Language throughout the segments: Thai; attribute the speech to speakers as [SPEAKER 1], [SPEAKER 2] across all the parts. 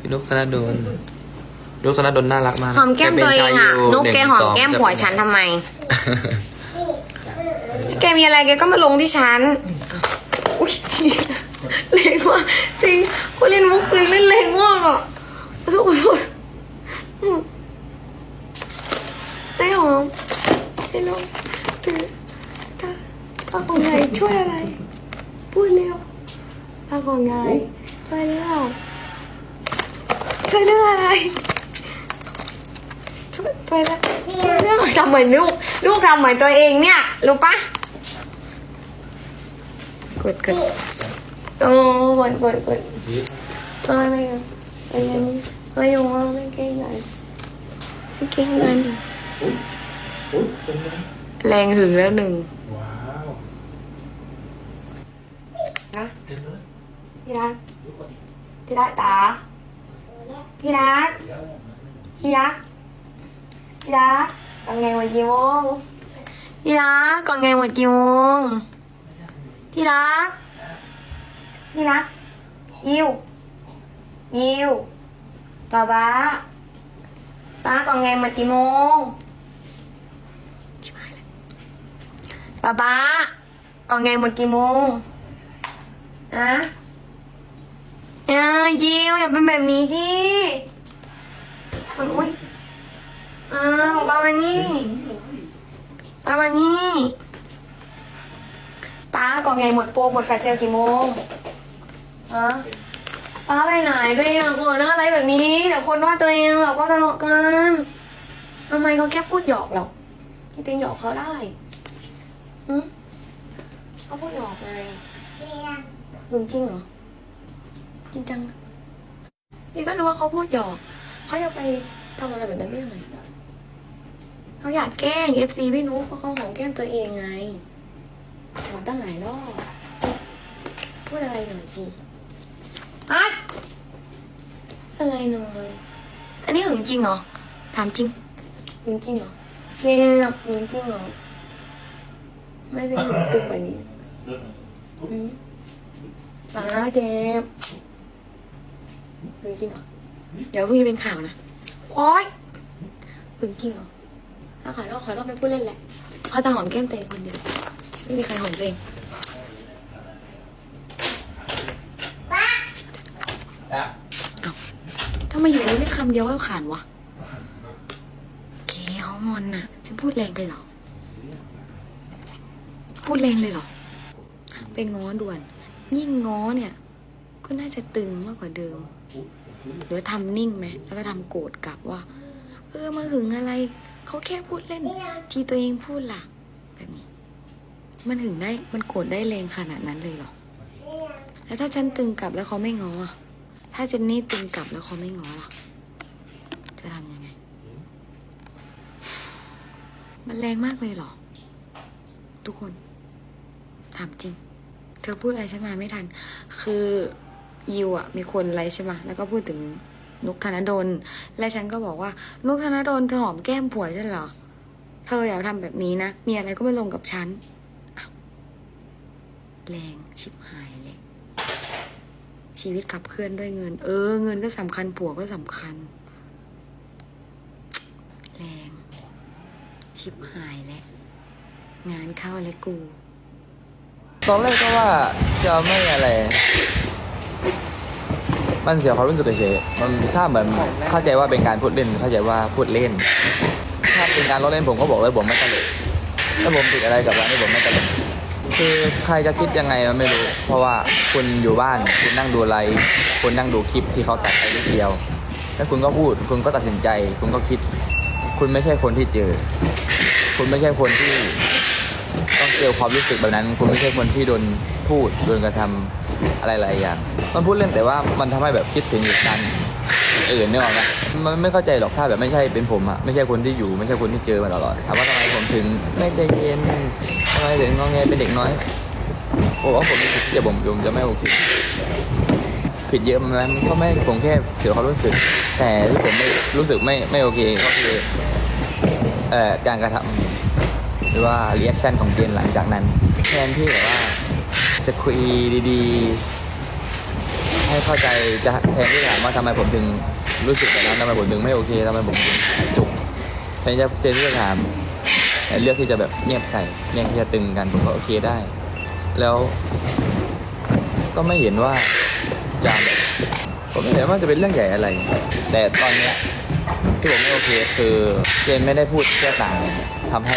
[SPEAKER 1] พี่นุกธนดลนุกธนดลน่ารักมากนะ
[SPEAKER 2] หอมแก้มตัวเองอะ
[SPEAKER 1] ป็ชายยู่
[SPEAKER 2] นุกแกหอมแก้มหัวฉันทำไม แกมีอะไรแกก็มาลงที่ฉันอุ้ยเล็งมากจริงคนเล่นมุกคือเล่นเล็งมากอะขอโทษได้หอมได้ลงถือตาตาของไงช่วยอะไร พูดเร็วตาของไงช่วยเรื่อ งช่วยเรื่องอะไรช่วยช่วยแล้วช่วยเรื่องทำเหมือนลูก ลูกทำเหมือนตัวเองเนี่ย รู้ปะกดกดโอ้กดกดกดไม่ไม่ไม่ยังไม่ยังว่าไม่เก่งเลยไม่เก่งเลยแรงหึงแล้วหนึ่ง
[SPEAKER 1] ว้าว
[SPEAKER 2] นะที่รักที่รักตา ที่รักที่รักที่รักก่อนไงวันกี่โมงที่รักก่อนไงวันกี่โมงที่รักที่รักยิวยิวป้าป้าป้าก่อนไงมากี่โมงป้าป้าก่อนไงหมดกี่โมงอะอย่ายิวอย่าเป็นแบบนี้ที่ ดิอุ้ยอ่าบอกป้ามานี่ป้ามานี่ป้าก่อนไงหมดโปรหมดแฟลชเซลกี่โมงฮะป้าไปไหนตัวเองอะโกรธนะอะไรแบบนี้ เดี๋ยวคนว่าตัวเองเราก็ทะเลาะกันทำไมเขาแค่พูดหยอกเราจริงๆหยอกเขาได้หืมเขาพูดหยอกไงมึงจริงเหรอจริงจังนะนี่ก็รู้ว่าเขาพูดหยอก เขาจะไปทำอะไรแบบนั้นได้ยังไงเขาอยากแกล้งเอฟซีพี่นุ๊กเพราะเขาหอมแก้มตัวเองไงหอมตั้งหลายรอบพูดอะไรหน่อยสิอะอะไรหน่อย อันนี้หึงจริงเหรอ ถามจริงหึงจริงเหรอเจ็บหึงจริงเหรอ ไม่ได้หึงตึงกว่านี้อืมตาเจ็บหึงจริงเหรอ เดี๋ยวพรุ่งนี้เป็นข่าวนะโอ๊ยหึงจริงเหรอเอาขอรอบขอรอบไปพูดเล่นแหละเขาจะหอมแก้มตัวเองคนเดียวไม่มีใครหอมตัวเอง
[SPEAKER 1] นะ
[SPEAKER 2] ทำไมอยู่ในนี้คำเดียวก็ขานวะโอเคเขางอนน่ะฉันพูดแรงไปเหรอ พูดแรงเลยเหรอ ไปง้อด่วน ยิ่งง้อเนี่ย ก็น่าจะตึงมากกว่าเดิม หรือทำนิ่งไหมแล้วก็ทำโกรธกลับว่า เออมาหึงอะไรเขาแค่พูดเล่น ทีตัวเองพูดล่ะ แบบนี้ มันหึงได้มันโกรธได้แรงขนาดนั้นเลยเหรอแล้วถ้าฉันตึงกลับแล้วเขาไม่ง้ออะถ้าเจนนี่ตึงกลับแล้วเขาไม่ง้อล่ะจะทำยังไง มันแรงมากเลยเหรอ ทุกคน ถามจริง เธอพูดอะไรฉันมาไม่ทัน คือ ยิวอะมีคนไลฟ์ใช่ไหมแล้วก็พูดถึงนุกธนดล และฉันก็บอกว่า นุกธนดลเธอหอมแก้มผัวฉันเหรอ เธออย่าทำแบบนี้นะ มีอะไรก็ไม่ลงกับฉันอ้าวแรงชิบหายเลย ชีวิตขับเคลื่อนด้วยเงิน เออ เงินก็สำคัญผัวก็สำคัญ แรง ชิบหายแล้วงานเข้าแล้วกู
[SPEAKER 1] ตอนแรกก็ว่าจะไม่อะไร มันเสียความรู้สึกเฉยๆมันถ้าเหมือนเข้าใจว่าเป็นการพูดเล่น เข้าใจว่าพูดเล่น ถ้าเป็นการล้อเล่นผมก็บอกเลยผมไม่ตลกถ้าผมผิดอะไรกับร้านนี้ผมไม่ตลกคือใครจะคิดยังไงมันไม่รู้ เพราะว่าคุณอยู่บ้านคุณนั่งดูไลฟ์คุณนั่งดูคลิปที่เขาตัดไปนิดเดียว แล้วคุณก็พูด คุณก็ตัดสินใจ คุณก็คิด คุณไม่ใช่คนที่เจอ คุณไม่ใช่คนที่ต้องเจอความรู้สึกแบบนั้น คุณไม่ใช่คนที่โดนพูดโดนกระทำอะไรหลายอย่าง มันพูดเล่นแต่ว่ามันทำให้แบบคิดถึงเหตุการณ์อื่นเนี่ยหรอกไหมมันไม่เข้าใจหรอกถ้าแบบไม่ใช่เป็นผมอะไม่ใช่คนที่อยู่ไม่ใช่คนที่เจอมาตลอดถามว่าทำไมผมถึงไม่ใจเย็นทำไมถึงงอแงเป็นเด็กน้อยโอ้ว่าผมผิดที่จะผมผมจะไม่โอเคผิดเยอะไหมมันก็ไม่ผมแค่เสียความรู้สึก แต่ที่ผมไม่รู้สึกไม่ไม่โอเคก็คือเอ่อการกระทำหรือว่ารีแอคชั่นของเจนหลังจากนั้น แทนที่แบบว่าจะคุยดีๆ ให้เข้าใจจะแทนที่ถามว่าทำไมผมถึงรู้สึกแบบนั้นทำไมผมถึงไม่โอเคทำไมผมถึงจุกแทนที่จะเจนที่จะถามแต่เลือกที่จะแบบเงียบใส่เงียบที่จะตึงกันผมก็โอเคได้ แล้ว ก็ไม่เห็นว่าจะแบบผมไม่เห็นว่าจะเป็นเรื่องใหญ่อะไร แต่ตอนเนี้ยที่ผมไม่โอเคคือเจนไม่ได้พูดแค่ต่างทำให้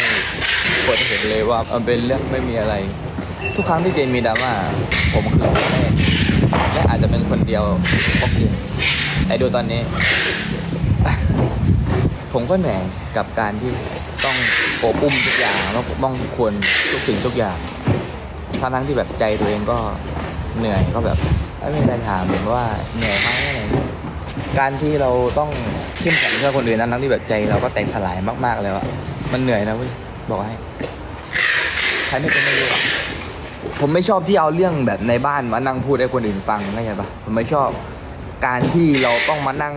[SPEAKER 1] คนเห็นเลยว่ามันเป็นเรื่องไม่มีอะไร ทุกครั้งที่เจนมีดราม่าผมคือแรกและ อาจจะเป็นคนเดียวพบเจนแต่ดูตอนนี้ ผมก็เหนื่อยกับการที่ต้องโอบอุ้มทุกอย่างต้องป้องทุกคนทุกสิ่งทุกอย่างทั้งทั้งที่แบบใจตัวเองก็เหนื่อยก็แบบไม่มีใครถามผมว่าเหนื่อยไหมอะไรการที่เราต้องเข้มแข็งเพื่อคนอื่นนั้นทั้งที่แบบใจเราก็แตกสลายมากๆแล้วอะมันเหนื่อยนะเว้ยบอกให้ใครไม่เป็นไม่รู้อะ ผมไม่ชอบที่เอาเรื่องแบบในบ้านมานั่งพูดให้คนอื่นฟังเข้าใจปะผมไม่ชอบการที่เราต้องมานั่ง